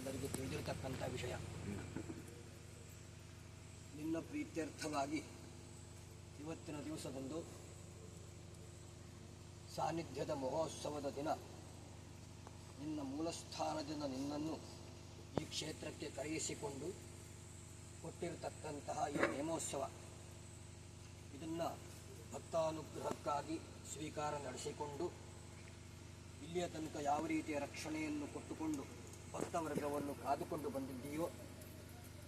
ಎಲ್ಲರಿಗೂ ತಿಳಿದಿರತಕ್ಕಂಥ ವಿಷಯ. ನಿನ್ನ ಪ್ರೀತ್ಯರ್ಥವಾಗಿ ಇವತ್ತಿನ ದಿವಸದಂದು ಸಾನ್ನಿಧ್ಯದ ಮಹೋತ್ಸವದ ದಿನ ನಿನ್ನ ಮೂಲಸ್ಥಾನದಿಂದ ನಿನ್ನನ್ನು ಈ ಕ್ಷೇತ್ರಕ್ಕೆ ಕರೆಯಿಸಿಕೊಂಡು ಕೊಟ್ಟಿರತಕ್ಕಂತಹ ಈ ನೇಮೋತ್ಸವ ಇದನ್ನು ಭಕ್ತಾನುಗ್ರಹಕ್ಕಾಗಿ ಸ್ವೀಕಾರ ನಡೆಸಿಕೊಂಡು ಇಲ್ಲಿಯ ತನಕ ಯಾವ ರೀತಿಯ ರಕ್ಷಣೆಯನ್ನು ಕೊಟ್ಟುಕೊಂಡು ಭಕ್ತವರ್ಗವನ್ನು ಕಾದುಕೊಂಡು ಬಂದಿದ್ದೀಯೋ?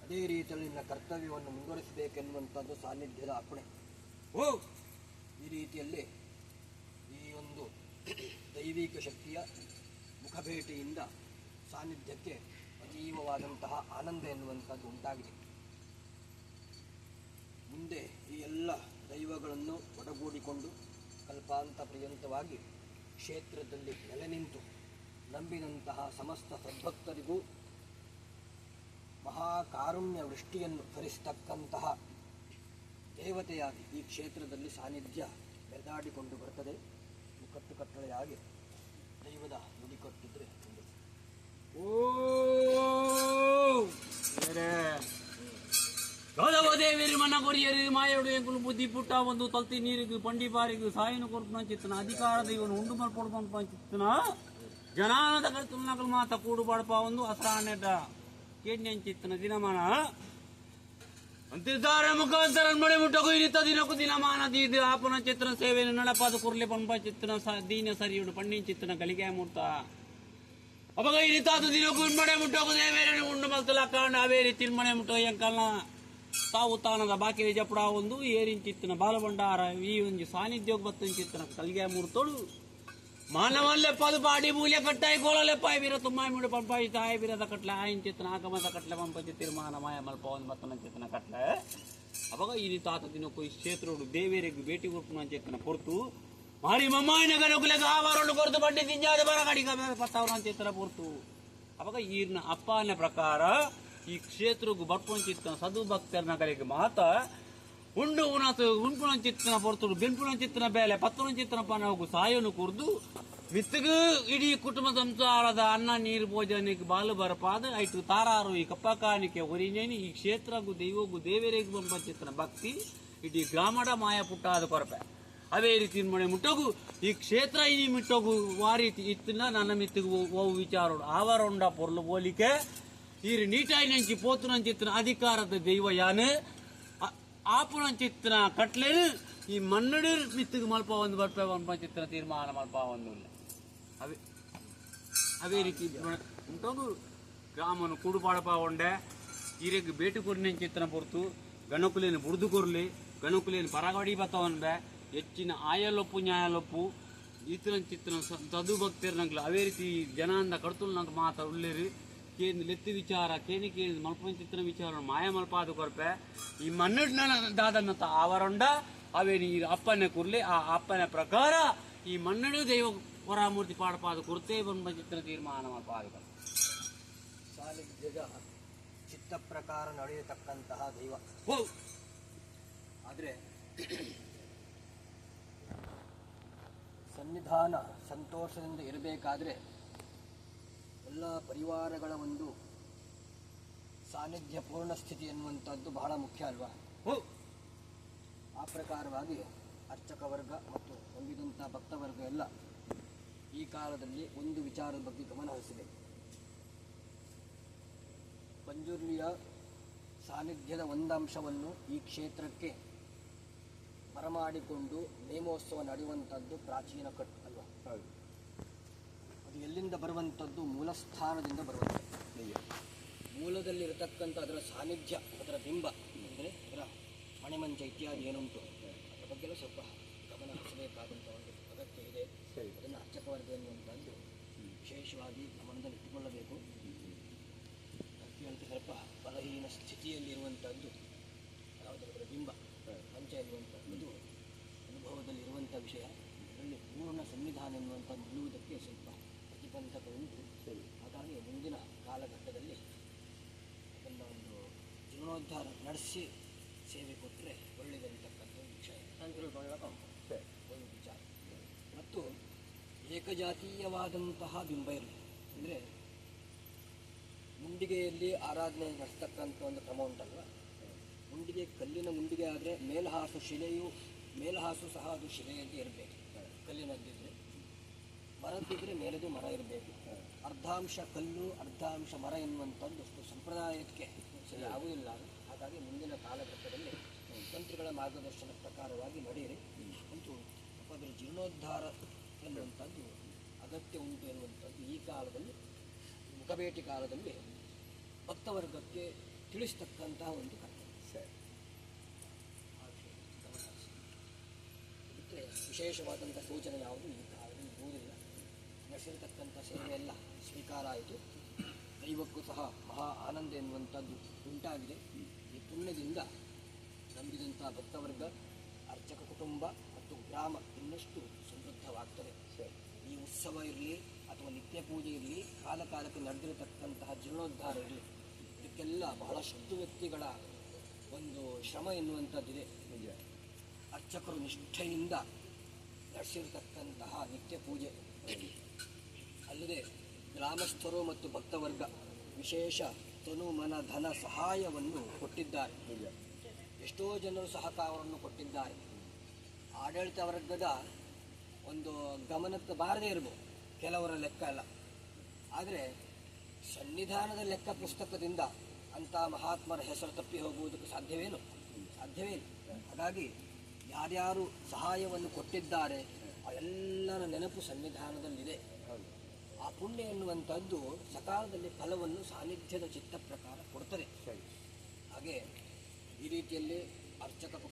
ಅದೇ ರೀತಿಯಲ್ಲಿ ನಿನ್ನ ಕರ್ತವ್ಯವನ್ನು ಮುಂದುವರಿಸಬೇಕೆನ್ನುವಂಥದ್ದು ಸಾನ್ನಿಧ್ಯದ ಅಪ್ಪಣೆ ಓ ಈ ರೀತಿಯಲ್ಲಿ ಈ ಒಂದು ದೈವಿಕ ಶಕ್ತಿಯ ಮುಖಭೇಟಿಯಿಂದ ಸಾನ್ನಿಧ್ಯಕ್ಕೆ ಅತೀವವಾದಂತಹ ಆನಂದ ಎನ್ನುವಂಥದ್ದು ಉಂಟಾಗಿದೆ. ಮುಂದೆ ಈ ಎಲ್ಲ ದೈವಗಳನ್ನು ಒಡಗೂಡಿಕೊಂಡು ಕಲ್ಪಾಂತ ಪರ್ಯಂತವಾಗಿ ಕ್ಷೇತ್ರದಲ್ಲಿ ನೆಲೆ ನಿಂತು ನಂಬಿದಂತಹ ಸಮಸ್ತ ಸದ್ಭಕ್ತರಿಗೂ ಮಹಾಕಾರುಣ್ಯ ವೃಷ್ಟಿಯನ್ನು ಭರಿಸತಕ್ಕಂತಹ ದೇವತೆಯಾಗಿ ಈ ಕ್ಷೇತ್ರದಲ್ಲಿ ಸಾನ್ನಿಧ್ಯ ಬೆರೆದಾಡಿಕೊಂಡು ಬರ್ತದೆ. ಕಟ್ಟುಕಟ್ಟಳೆಯಾಗಿ ದೈವದ ನುಡಿ ಕೊಟ್ಟಿದ್ರೆ ಗೌರವದೇವಿರಿ ಮನ ಕೊರಿಯರಿ ಮಾಯೋಡು ಬುದ್ಧಿ ಪುಟ್ಟ, ಒಂದು ತಲ್ತಿ ನೀರಿಗೂ ಪಂಡಿ ಬಾರಿಗೂ, ಸಾಯಿನ ಕೊರ್ಪುನ ಚಿತ್ತನ, ಅಧಿಕಾರ ದೈವನು ಉಂಡು ಮಾಡ್ಕೊಡ್ಪ ಚಿತ್ತನ. ಜನಾನದ ಕರ್ತುಲ್ ನಕಲ್ ಮಾತ ಕೂಡು ಬಡಪ ಒಂದು ಅಸರಾನೆಡ ಕೇಡ್ನೆ ಚಿತ್ತನ ದಿನಮಾನ ಅಂತಿದ್ದಾರೆ ಮುಖಾಂತರ ಮಳೆ ಮುಟ್ಟಕು ಇರಿತ ದಿನಕ್ಕೂ ದಿನಮಾನ ದೀದ ಆಪನ ಚಿತ್ರನ ಸೇವೆಯನ್ನು ನಡಪಾದ ಕುರ್ಲೆ ಪಂಪ ಚಿತ್ರನ ಸ- ದೀನ ಸರಿಯುಡು ಪಣ್ಣಿನ ಚಿತ್ರನ ಗಳಿಕೆ ಮೂರ್ತ ಅವಾಗ ಇರಿತಾದ ದಿನಕ್ಕೂ ಮಳೆ ಮುಟ್ಟೋಕು ದೇವೇರನೆ ಉಂಡು ಮಲ್ತಲ ಕಾಂಡ ಅವೇರಿ ತಿನ್ಮನೆ ಮುಟ್ಟೋ ಎಂಕಲ್ನ ತಾವು ತಾನದ ಬಾಕಿ ಜಪಡ ಒಂದು ಏರಿಂಚಿತ್ತಿನ ಬಾಲಭಂಡಾರ ಈ ಒಂದು ಸಾನ್ನಿಧ್ಯೋಗ ಬತ್ತಂಚಿತ್ತಿನ ಕಲ್ಗೆ ಮೂರ್ತೋಡು మానవాళ్ళే పది పాడి మూలే కట్టాయి గోళలే పాయి వీర తుమ్మాయి మూడు పంపాయి తాయి వీరద కట్ల ఆయన చెత్తన ఆకమంత కట్ల పంపించి తిరుమానమాయ మన పవన్ మత్తనం చేతన కట్ల. అబ్బా ఇది తాత తినొక క్షేత్రుడు దేవేరెగ్గు బేటి కొడుకునని చెప్పిన పొరుతు మరి మమ్మాయిన కనుకలకు ఆవరణలు కొరత పట్టి తింజాది బరగడి పత్తావరం అని చేతన పొరుతు. అబ్బా ఈయన అప్ప అనే ప్రకారం ఈ క్షేత్రుకు బట్పం చిత్తం సదు భక్తర్ నగలికి మాత ಉಂಡು ಉಣತು ಉಂಪುಣ ಚಿತ್ತನ ಪೊರ್ತುಡು ಬೆಂಪುಣ ಚಿತ್ತನ ಬೇಲೆ ಪತ್ತುಣ ಚಿತ್ತನ ಪನ ಹೋಗು ಸಾಯನು ಕುರ್ದು ಮಿತ್ತಗು ಇಡೀ ಕುಟುಂಬ ಸಂಸಾರದ ಅನ್ನ ನೀರು ಭೋಜನಕ್ಕೆ ಬಾಲು ಬರಪಾದ ಐಟು ತಾರಾರು ಈ ಕಪ್ಪಕಾಣಿಕೆ ಒರಿನೇನಿ ಈ ಕ್ಷೇತ್ರಗೂ ದೈವಗೂ ದೇವರಿಗೆ ಬಂಪ ಚಿತ್ತನ ಭಕ್ತಿ ಇಡೀ ಗ್ರಾಮದ ಮಾಯ ಪುಟ್ಟಾದ ಕೊರಪೆ ಅದೇ ರೀತಿ ಮನೆ ಮುಟ್ಟೋಗು ಈ ಕ್ಷೇತ್ರ ಇನಿ ಮಿಟ್ಟೋಗು ವಾರೀತಿ ಇತ್ತಿನ ನನ್ನ ಮಿತ್ತಿಗು ಓ ವಿಚಾರೋಡು ಆವರೊಂಡ ಪೊರ್ಲು ಬೋಲಿಕೆ ಈರು ನೀಟಾಯಿ ನಂಚಿ ಪೋತುನಂಚಿತ್ತಿನ ಅಧಿಕಾರದ ದೈವ ಯಾನು ಆ- ಆಪುನಂಚಿತ್ತಿನ ಕಟ್ಲೇನು ಈ ಮನ್ನಡು ಮಿತ್ತಿಗೆ ಮಲ್ಪ ಒಂದು ಬರ್ಪ ಒಂದು ಚಿತ್ರ ತೀರ್ಮಾನ ಮಲ್ಪ ಒಂದು ಇಲ್ಲ ಅವೇ ಅವೇ ರೀತಿ ಉಂಟೋಗು ಗ್ರಾಮನು ಕುಡುಪಾಡಪ ಒಂಡೆ ಈರೆಗ್ ಬೇಟು ಕೊರಿನ ಚಿತ್ರನ ಪೊರ್ತು ಗಣಕುಲೇನು ಬುಡ್ದು ಕೊರ್ಲಿ ಗಣಕುಲೇನು ಪರಗಡಿ ಬತ್ತವನ್ಬೆ ಹೆಚ್ಚಿನ ಆಯಲೊಪ್ಪು ನ್ಯಾಯಲೊಪ್ಪು ಈತನ ಚಿತ್ರನ ತದು ಭಕ್ತಿರ್ ನಂಗ್ಲ ಅವೇ ರೀತಿ ಜನಾಂದ ಕಡ್ತುಲ್ ನಂಗೆ ಮಾತಾ ಉಳ್ಳೇರಿ ಕೇಂದ್ ಲೆತ್ತಿ ವಿಚಾರ ಕೇನಿ ಕೇಂದ್ರ ಮಲ್ಪಂಚಿತ್ರ ವಿಚಾರ ಮಾಯ ಮಲ್ಪಾದ ಕೊರಪೆ. ಈ ಮನ್ನಡ್ನ ಆವರಂಡ ಆವರೊಂಡ ಅವೇ ನೀ ಅಪ್ಪನೆ ಕುರ್ಲಿ ಆ ಅಪ್ಪನ ಪ್ರಕಾರ ಈ ಮನ್ನಡು ದೈವ ಪರಾಮೂರ್ತಿ ಪಾಡಪಾದ ಕುರ್ತೇ ಚಿತ್ರ ತೀರ್ಮಾನ ಮಲ್ಪಾದ ಚಿತ್ತ ಪ್ರಕಾರ ನಡೆಯತಕ್ಕಂತಹ ದೈವ. ಹೋ ಆದರೆ ಸನ್ನಿಧಾನ ಸಂತೋಷದಿಂದ ಇರಬೇಕಾದ್ರೆ ಎಲ್ಲ ಪರಿವಾರಗಳ ಒಂದು ಸಾನ್ನಿಧ್ಯ ಪೂರ್ಣ ಸ್ಥಿತಿ ಎನ್ನುವಂಥದ್ದು ಬಹಳ ಮುಖ್ಯ ಅಲ್ವಾ? ಆ ಪ್ರಕಾರವಾಗಿ ಅರ್ಚಕ ವರ್ಗ ಮತ್ತು ನಂಬಿದಂಥ ಭಕ್ತವರ್ಗ ಎಲ್ಲ ಈ ಕಾಲದಲ್ಲಿ ಒಂದು ವಿಚಾರದ ಬಗ್ಗೆ ಗಮನ ಹರಿಸಬೇಕು. ಪಂಜುರ್ಲಿಯ ಸಾನ್ನಿಧ್ಯದ ಒಂದಂಶವನ್ನು ಈ ಕ್ಷೇತ್ರಕ್ಕೆ ಬರಮಾಡಿಕೊಂಡು ನೇಮೋತ್ಸವ ನಡೆಯುವಂಥದ್ದು ಪ್ರಾಚೀನ ಕಟ್ಟು ಅಲ್ವಾ? ಅದು ಎಲ್ಲಿಂದ ಬರುವಂಥದ್ದು? ಮೂಲಸ್ಥಾನದಿಂದ ಬರುವಂಥದ್ದು. ಮೂಲದಲ್ಲಿರತಕ್ಕಂಥ ಅದರ ಸಾನ್ನಿಧ್ಯ ಅದರ ಬಿಂಬ ಅಂದರೆ ಅದರ ಮಣಿಮಂಚ ಇತ್ಯಾದಿ ಏನುಂಟು? ಅದರ ಬಗ್ಗೆಲ್ಲ ಸ್ವಲ್ಪ ಗಮನ ಹರಿಸಬೇಕಾದಂಥ ಒಂದು ಅಗತ್ಯ ಇದೆ. ಅದನ್ನು ಅರ್ಚಕ ಅಂತಂದು ವಿಶೇಷವಾಗಿ ಗಮನದಲ್ಲಿ ಇಟ್ಟುಕೊಳ್ಳಬೇಕು. ಅದಕ್ಕೆ ಸ್ವಲ್ಪ ಬಲಹೀನ ಸ್ಥಿತಿಯಲ್ಲಿರುವಂಥದ್ದು ಅದರ ಬಿಂಬ ಮಂಚ ಇರುವಂಥದ್ದು ಅನುಭವದಲ್ಲಿರುವಂಥ ವಿಷಯ ಅದರಲ್ಲಿ ಪೂರ್ಣ ಸಂವಿಧಾನ ಎನ್ನುವಂಥ ನಿಲ್ಲುವುದಕ್ಕೆ ಸ್ವಲ್ಪ ಪ್ರತಿಬಂಧಕ ಉಂಟು ಹಾಗಾಗಿ ಮುಂದಿನ ಕಾಲಘಟ್ಟದಲ್ಲಿ ಅದನ್ನು ಒಂದು ಜೀರ್ಣೋದ್ಧಾರ ನಡೆಸಿ ಸೇವೆ ಕೊಟ್ಟರೆ ಒಳ್ಳೆಯದಂತಕ್ಕಂಥ ಒಂದು ವಿಷಯ ನಾನು ತಿಳ್ಕೊಳ್ಳೋಕೆ ಒಂದು ವಿಚಾರ. ಮತ್ತು ಏಕಜಾತೀಯವಾದಂತಹ ಬಿಂಬ ಇರಲಿ. ಅಂದರೆ ಮುಂಡಿಗೆಯಲ್ಲಿ ಆರಾಧನೆ ನಡೆಸ್ತಕ್ಕಂಥ ಒಂದು ಕ್ರಮ ಉಂಟಲ್ವ? ಮುಂಡಿಗೆ ಕಲ್ಲಿನ ಮುಂಡಿಗೆ ಆದರೆ ಮೇಲ್ಹಾಸು ಶಿಲೆಯು ಮೇಲ್ಹಾಸು ಸಹ ಅದು ಶಿಲೆಯಲ್ಲಿ ಇರಬೇಕು. ಕಲ್ಲಿನದ್ದಿದ್ರೆ ಮರದಿದ್ದರೆ ಮೇಲೆದು ಮರ ಇರಬೇಕು. ಅರ್ಧಾಂಶ ಕಲ್ಲು ಅರ್ಧಾಂಶ ಮರ ಎನ್ನುವಂಥದ್ದು ಸಂಪ್ರದಾಯಕ್ಕೆ ಸರಿ ಆಗುವುದಿಲ್ಲ ಹಾಗಾಗಿ ಮುಂದಿನ ಕಾಲಘಟ್ಟದಲ್ಲಿ ತಂತ್ರಗಳ ಮಾರ್ಗದರ್ಶನ ಪ್ರಕಾರವಾಗಿ ನಡೆಯಿರಿ. ಅಂತೂ ಅದರ ಜೀರ್ಣೋದ್ಧಾರ ಎನ್ನುವಂಥದ್ದು ಅಗತ್ಯ ಉಂಟು ಎನ್ನುವಂಥದ್ದು ಈ ಕಾಲದಲ್ಲಿ ಮುಖಭೇಟಿ ಕಾಲದಲ್ಲಿ ಭಕ್ತವರ್ಗಕ್ಕೆ ತಿಳಿಸ್ತಕ್ಕಂತಹ ಒಂದು ಕರ್ತವ್ಯ ಸರಿ. ಬಿಟ್ಟರೆ ವಿಶೇಷವಾದಂಥ ಸೂಚನೆ ಯಾವುದು? ಈ ಕಾಲದಲ್ಲಿ ಇರುವುದಿಲ್ಲ. ನಡೆಸಿರ್ತಕ್ಕಂಥ ಸೇವೆ ಎಲ್ಲ ಸ್ವೀಕಾರ ಆಯಿತು. ದೈವಕ್ಕೂ ಸಹ ಮಹಾ ಆನಂದ ಎನ್ನುವಂಥದ್ದು ಉಂಟಾಗಿದೆ. ಈ ಪುಣ್ಯದಿಂದ ನಂಬಿದಂಥ ಭಕ್ತವರ್ಗ ಅರ್ಚಕ ಕುಟುಂಬ ಮತ್ತು ಗ್ರಾಮ ಇನ್ನಷ್ಟು ಸಮೃದ್ಧವಾಗ್ತದೆ. ಈ ಉತ್ಸವ ಇರಲಿ ಅಥವಾ ನಿತ್ಯ ಪೂಜೆ ಇರಲಿ ಕಾಲ ಕಾಲಕ್ಕೆ ನಡೆದಿರತಕ್ಕಂತಹ ಜೀರ್ಣೋದ್ಧಾರ ಇರಲಿ, ಇದಕ್ಕೆಲ್ಲ ಬಹಳಷ್ಟು ವ್ಯಕ್ತಿಗಳ ಒಂದು ಶ್ರಮ ಎನ್ನುವಂಥದ್ದಿದೆ. ಅರ್ಚಕರು ನಿಷ್ಠೆಯಿಂದ ನಡೆಸಿರ್ತಕ್ಕಂತಹ ನಿತ್ಯ ಪೂಜೆ. ಅಲ್ಲದೆ ಗ್ರಾಮಸ್ಥರು ಮತ್ತು ಭಕ್ತವರ್ಗ ವಿಶೇಷ ತನು ಮನ ಧನ ಸಹಾಯವನ್ನು ಕೊಟ್ಟಿದ್ದಾರೆ. ಎಷ್ಟೋ ಜನರು ಸಹಕಾರವನ್ನು ಕೊಟ್ಟಿದ್ದಾರೆ. ಆಡಳಿತ ವರ್ಗದ ಒಂದು ಗಮನಕ್ಕೆ ಬಾರದೇ ಇರ್ಬೋದು, ಕೆಲವರ ಲೆಕ್ಕ ಅಲ್ಲ ಆದರೆ ಸನ್ನಿಧಾನದ ಲೆಕ್ಕ ಪುಸ್ತಕದಿಂದ ಅಂಥ ಮಹಾತ್ಮರ ಹೆಸರು ತಪ್ಪಿ ಹೋಗುವುದಕ್ಕೆ ಸಾಧ್ಯವೇನು? ಸಾಧ್ಯವೇ ಇಲ್ಲ ಹಾಗಾಗಿ ಯಾರ್ಯಾರು ಸಹಾಯವನ್ನು ಕೊಟ್ಟಿದ್ದಾರೆ, ಆ ಎಲ್ಲರ ನೆನಪು ಸನ್ನಿಧಾನದಲ್ಲಿದೆ. ಹೌದು ಆ ಪುಣ್ಯ ಎನ್ನುವಂಥದ್ದು ಸಕಾಲದಲ್ಲಿ ಫಲವನ್ನು ಸಾನ್ನಿಧ್ಯದ ಚಿತ್ತ ಪ್ರಕಾರ ಕೊಡ್ತದೆ ಹಾಗೆ ಈ ರೀತಿಯಲ್ಲಿ ಅರ್ಚಕ